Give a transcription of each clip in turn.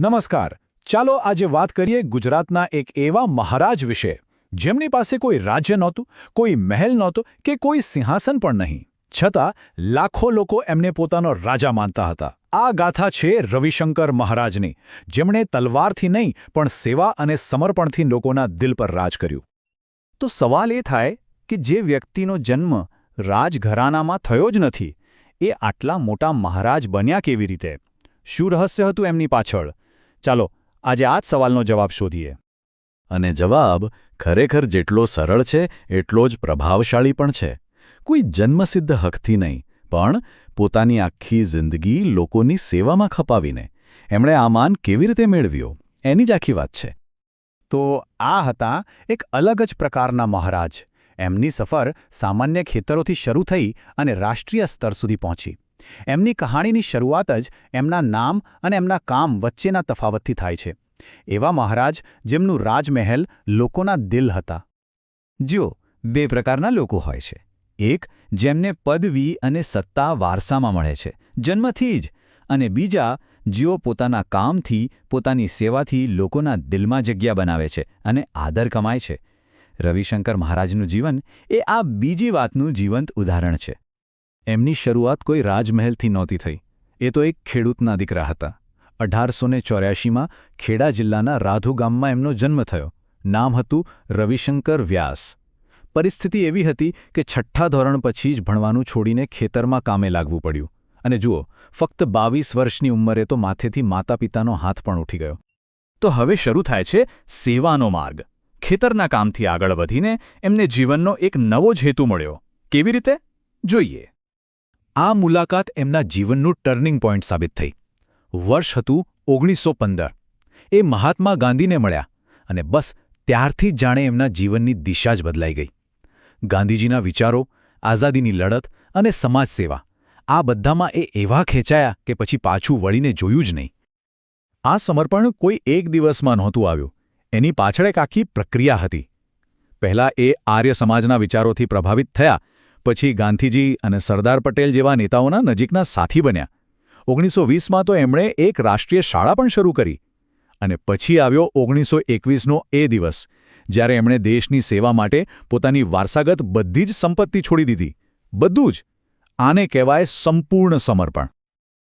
નમસ્કાર. ચાલો આજે વાત કરીએ ગુજરાતના એક એવા મહારાજ વિશે, જેમની પાસે કોઈ રાજ્ય નહોતું, કોઈ મહેલ નહોતો કે કોઈ સિંહાસન પણ નહીં. છતાં, લાખો લોકો એમને પોતાનો રાજા માનતા હતા. આ ગાથા છે રવિશંકર મહારાજની, જેમણે તલવારથી નહીં, પણ સેવા અને સમર્પણથી લોકોના દિલ પર રાજ કર્યું. તો સવાલ એ થાય કે જે વ્યક્તિનો જન્મ રાજઘરાનામાં થયો જ નથી, એ આટલા મોટા મહારાજ બન્યા કેવી રીતે? શું રહસ્ય હતું એમની પાછળ? ચાલો, આજે આ જ સવાલનો જવાબ શોધીએ. અને જવાબ, ખરેખર જેટલો સરળ છે, એટલો જ પ્રભાવશાળી પણ છે. કોઈ જન્મસિદ્ધ હકથી નહીં, પણ પોતાની આખી જિંદગી લોકોની સેવામાં ખપાવીને, એમણે આ માન કેવી રીતે મેળવ્યો, એની જ આખી વાત છે. તો આ હતા એક અલગ જ પ્રકારના મહારાજ. એમની સફર સામાન્ય ખેતરોથી શરૂ થઈ અને રાષ્ટ્રીય સ્તર સુધી પહોંચી. એમની કહાણીની શરૂઆત જ એમના નામ અને એમના કામ વચ્ચેના તફાવતથી થાય છે. એવા મહારાજ જેમનું રાજમહેલ લોકોના દિલ હતા. જો બે પ્રકારના લોકો હોય છે. એક, જેમને પદવી અને સત્તા વારસામાં મળે છે, જન્મથી જ, અને બીજા, જેઓ પોતાના કામથી, પોતાની સેવાથી લોકોના દિલમાં જગ્યા બનાવે છે અને આદર કમાય છે. રવિશંકર મહારાજનું જીવન એ આ બીજી વાતનું જીવંત ઉદાહરણ છે. એમની શરૂઆત કોઈ રાજમહેલથી નહોતી થઈ. એ તો એક ખેડૂતના દીકરા હતા. અઢારસો ને ચોર્યાસીમાં ખેડા જિલ્લાના રાધુ ગામમાં એમનો જન્મ થયો. નામ હતું રવિશંકર વ્યાસ. પરિસ્થિતિ એવી હતી કે છઠ્ઠા ધોરણ પછી જ ભણવાનું છોડીને ખેતરમાં કામે લાગવું પડ્યું. અને જુઓ, ફક્ત બાવીસ વર્ષની ઉંમરે તો માથેથી માતા પિતાનો હાથ પણ ઉઠી ગયો. તો હવે શરૂ થાય છે સેવાનો માર્ગ. ખેતરના કામથી આગળ વધીને એમને જીવનનો એક નવો જ હેતુ મળ્યો. કેવી રીતે? જોઈએ. આ મુલાકાત એમના જીવનનું ટર્નિંગ પોઈન્ટ સાબિત થઈ. વર્ષ હતું ઓગણીસો એ મહાત્મા ગાંધીને મળ્યા અને બસ ત્યારથી જાણે એમના જીવનની દિશા જ બદલાઈ ગઈ. ગાંધીજીના વિચારો, આઝાદીની લડત અને સમાજ સેવા, આ બધામાં એ એવા ખેંચાયા કે પછી પાછું વળીને જોયું જ નહીં. આ સમર્પણ કોઈ એક દિવસમાં નહોતું આવ્યું. એની પાછળ એક આખી પ્રક્રિયા હતી. પહેલાં એ આર્ય સમાજના વિચારોથી પ્રભાવિત થયા પછી ગાંધીજી અને સરદાર પટેલ જેવા નેતાઓના નજીકના સાથી બન્યા. ઓગણીસો વીસમાં તો એમણે એક રાષ્ટ્રીય શાળા પણ શરૂ કરી અને પછી આવ્યો ઓગણીસો એકવીસનો એ દિવસ, જ્યારે એમણે દેશની સેવા માટે પોતાની વારસાગત બધી જ સંપત્તિ છોડી દીધી. બધું જ આને કહેવાય સંપૂર્ણ સમર્પણ.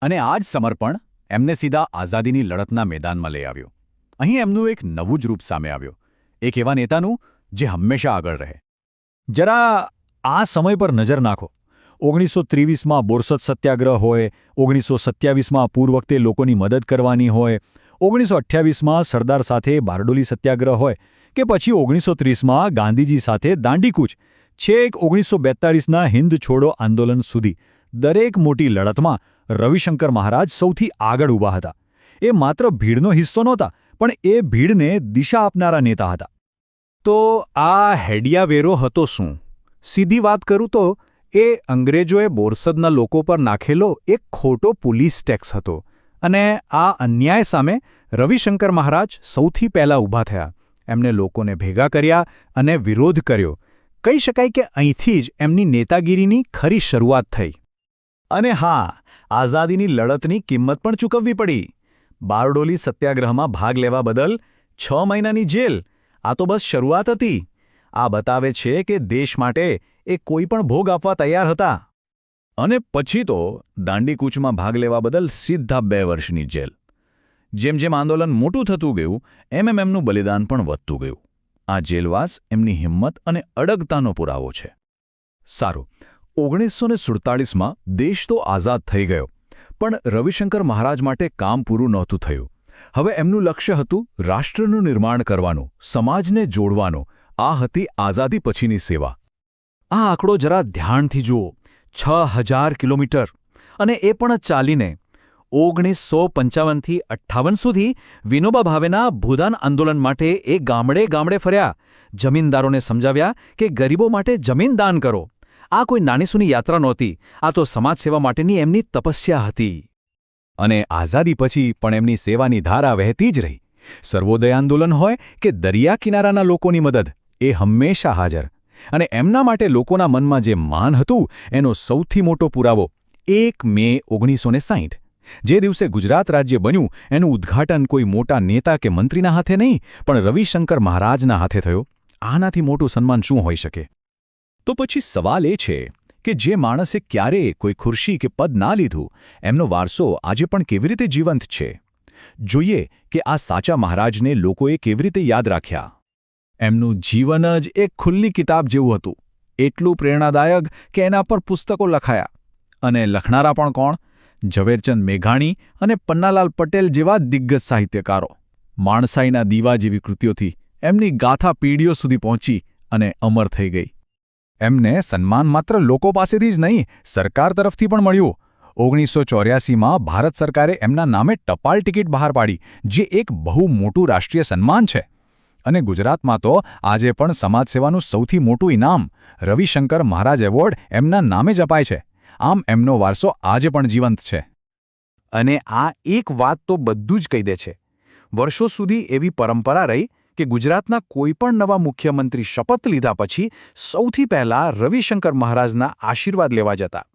અને આ જ સમર્પણ એમને સીધા આઝાદીની લડતના મેદાનમાં લઈ આવ્યો. અહીં એમનું એક નવું જ રૂપ સામે આવ્યું. એક એવા નેતાનું જે હંમેશા આગળ રહે. જરા આ સમય પર નજર નાખો. ઓગણીસો ત્રેવીસમાં બોરસદ સત્યાગ્રહ હોય ઓગણીસો સત્યાવીસમાં પૂર વખતે લોકોની મદદ કરવાની હોય ઓગણીસો અઠ્યાવીસમાં સરદાર સાથે બારડોલી સત્યાગ્રહ હોય કે પછી ઓગણીસો ત્રીસમાં ગાંધીજી સાથે દાંડીકૂચ. છેક ઓગણીસો બેતાળીસના હિન્દ છોડો આંદોલન સુધી. દરેક મોટી લડતમાં રવિશંકર મહારાજ સૌથી આગળ ઊભા હતા. એ માત્ર ભીડનો હિસ્સો નહોતા, પણ એ ભીડને દિશા આપનારા નેતા હતા. તો આ હેડિયાવેરો હતો શું? સીધી વાત કરું તો, એ અંગ્રેજોએ બોરસદના લોકો પર નાખેલો એક ખોટો પોલીસ ટેક્સ હતો અને આ અન્યાય સામે રવિશંકર મહારાજ સૌથી પહેલા ઊભા થયા. એમને લોકોને ભેગા કર્યા અને વિરોધ કર્યો. કહી શકાય કે અહીંથી જ એમની નેતાગીરીની ખરી શરૂઆત થઈ. અને હા, આઝાદીની લડતની કિંમત પણ ચૂકવવી પડી. બારડોલી સત્યાગ્રહમાં ભાગ લેવા બદલ છ મહિનાની જેલ. આ તો બસ શરૂઆત હતી. આ બતાવે છે કે દેશ માટે એ કોઈ પણ ભોગ આપવા તૈયાર હતા. અને પછી તો દાંડીકૂચમાં ભાગ લેવા બદલ સીધા બે વર્ષની જેલ. જેમ જેમ આંદોલન મોટું થતું ગયું, એમ એમ એમનું બલિદાન પણ વધતું ગયું. આ જેલવાસ એમની હિંમત અને અડગતાનો પુરાવો છે. સારું ઓગણીસો ને સુડતાળીસમાં દેશ તો આઝાદ થઈ ગયો, પણ રવિશંકર મહારાજ માટે કામ પૂરું નહોતું થયું. હવે એમનું લક્ષ્ય હતું રાષ્ટ્રનું નિર્માણ કરવાનું, સમાજને જોડવાનું આ હતી આઝાદી પછીની સેવા. આ આંકડો જરા ધ્યાનથી જુઓ. છ હજાર કિલોમીટર. અને એ પણ ચાલીને ઓગણીસો પંચાવનથી અઠ્ઠાવન સુધી વિનોબા ભાવેના ભૂદાન આંદોલન માટે એ ગામડે ગામડે ફર્યા. જમીનદારોને સમજાવ્યા કે ગરીબો માટે જમીન દાન કરો. આ કોઈ નાનીસૂની યાત્રા નહોતી. આ તો સમાજસેવા માટેની એમની તપસ્યા હતી. અને આઝાદી પછી પણ એમની સેવાની ધારા વહેતી જ રહી. સર્વોદય આંદોલન હોય કે દરિયા કિનારાના લોકોની મદદ એ હંમેશા હાજર. અને એમના માટે લોકોના મનમાં જે માન હતું, એનો સૌથી મોટો પુરાવો એક મે ઓગણીસો જે દિવસે ગુજરાત રાજ્ય બન્યું, એનું ઉદ્ઘાટન કોઈ મોટા નેતા કે મંત્રીના હાથે નહીં, પણ રવિશંકર મહારાજના હાથે થયો. આનાથી મોટું સન્માન શું હોઈ શકે? તો પછી સવાલ એ છે કે જે માણસે ક્યારેય કોઈ ખુરશી કે પદ ના લીધું, એમનો વારસો આજે પણ કેવી રીતે જીવંત છે? જોઈએ કે આ સાચા મહારાજને લોકોએ કેવી રીતે યાદ રાખ્યા. એમનું જીવન જ એક ખુલ્લી કિતાબ જેવું હતું. એટલું પ્રેરણાદાયક કે એના પર પુસ્તકો લખાયા. અને લખનારા પણ કોણ? ઝવેરચંદ મેઘાણી અને પન્નાલાલ પટેલ જેવા દિગ્ગજ સાહિત્યકારો. માણસાઈના દીવા જેવી કૃતિઓથી એમની ગાથા પીઢીઓ સુધી પહોંચી અને અમર થઈ ગઈ. એમને સન્માન માત્ર લોકો પાસેથી જ નહીં, સરકાર તરફથી પણ મળ્યું. ઓગણીસો ચોર્યાસીમાં ભારત સરકારે એમના નામે ટપાલ ટિકિટ બહાર પાડી, જે એક બહુ મોટું રાષ્ટ્રીય સન્માન છે. અને ગુજરાતમાં તો આજે પણ સમાજ સેવાનું સૌથી મોટું ઇનામ રવિશંકર મહારાજ એવોર્ડ એમના નામે જ અપાય છે. આમ એમનો વારસો આજે પણ જીવંત છે. અને આ એક વાત તો બધું જ કહી દે છે. વર્ષો સુધી એવી પરંપરા રહી કે ગુજરાતના કોઈપણ નવા મુખ્યમંત્રી શપથ લીધા પછી સૌથી પહેલા રવિશંકર મહારાજના આશીર્વાદ લેવા જતા.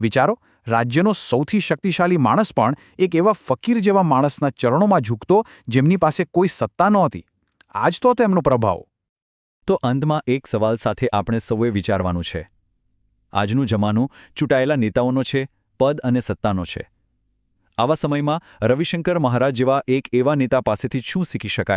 વિચારો, રાજ્યનો સૌથી શક્તિશાળી માણસ પણ એક એવા ફકીર જેવા માણસના ચરણોમાં ઝૂકતો જેમની પાસે કોઈ સત્તા નહોતી. આજ તો તેમનો પ્રભાવ. તો અંતમાં એક સવાલ સાથે આપણે સૌએ વિચારવાનું છે. આજનું જમાનું ચૂંટાયેલા નેતાઓનો છે, પદ અને સત્તાનો છે. આવા સમયમાં રવિશંકર મહારાજ જેવા એક એવા નેતા પાસેથી શું શીખી શકાય?